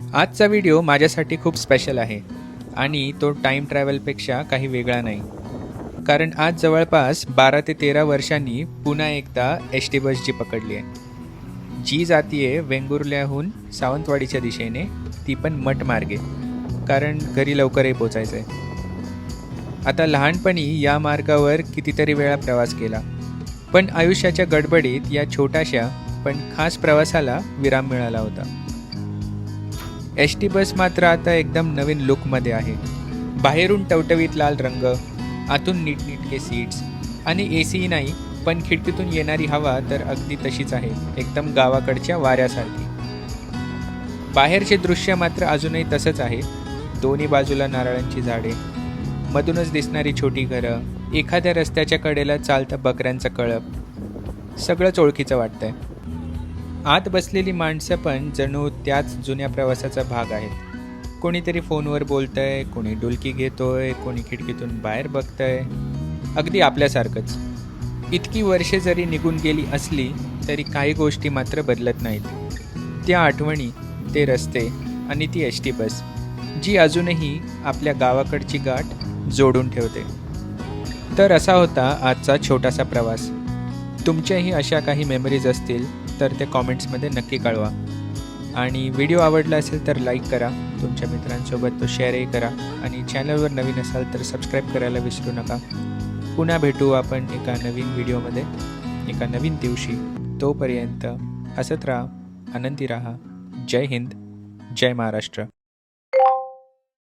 आजचा व्हिडिओ माझ्यासाठी खूप स्पेशल आहे आणि तो टाईम ट्रॅव्हलपेक्षा काही वेगळा नाही. कारण आज जवळपास बारा ते तेरा वर्षांनी पुन्हा एकदा एस टी बस जी पकडली आहे. जी जातीये वेंगुर्ल्याहून सावंतवाडीच्या दिशेने ती पण मठ मार्गे कारण घरी लवकरही पोचायचं आहे आता लहानपणी या मार्गावर कितीतरी वेळा प्रवास केला. पण आयुष्याच्या गडबडीत या छोट्याशा पण खास प्रवासाला विराम मिळाला होता. एस टी बस मात्र आता एकदम नवीन लुकमध्ये आहे. बाहेरून टवटवीत लाल रंग आतून नीटनीटके सीट्स आणि ए सीही नाही पण खिडकीतून येणारी हवा तर अगदी तशीच आहे एकदम गावाकडच्या वाऱ्यासारखी. बाहेरचे दृश्य मात्र अजूनही तसंच आहे. दोन्ही बाजूला नारळांची झाडे मधूनच दिसणारी छोटी घरं एखाद्या रस्त्याच्या कडेला चालतं बकऱ्यांचं कळप. सगळंच ओळखीचं वाटतंय. आत बसलेली माणसं पण जणू त्याच जुन्या प्रवासाचा भाग आहेत. कोणीतरी फोनवर बोलतंय कोणी डुलकी घेतोय कोणी खिडकीतून बाहेर बघतंय. अगदी आपल्यासारखंच. इतकी वर्षे जरी निघून गेली असली तरी काही गोष्टी मात्र बदलत नाहीत. त्या आठवणी ते रस्ते आणि ती एस टी बस जी अजूनही आपल्या गावाकडची गाठ जोडून ठेवते. तर असा होता आजचा छोटासा प्रवास. तुमच्याही अशा काही मेमरीज असतील तर ते कॉमेंट्समध्ये नक्की कळवा. आणि व्हिडिओ आवडला असेल तर लाईक करा. तुमच्या मित्रांसोबत तो शेअरही करा. आणि चॅनलवर नवीन असाल तर सबस्क्राईब करायला विसरू नका. पुन्हा भेटू आपण एका नवीन व्हिडिओमध्ये एका नवीन दिवशी. तोपर्यंत हसत राहा आनंदी राहा. जय हिंद जय महाराष्ट्र.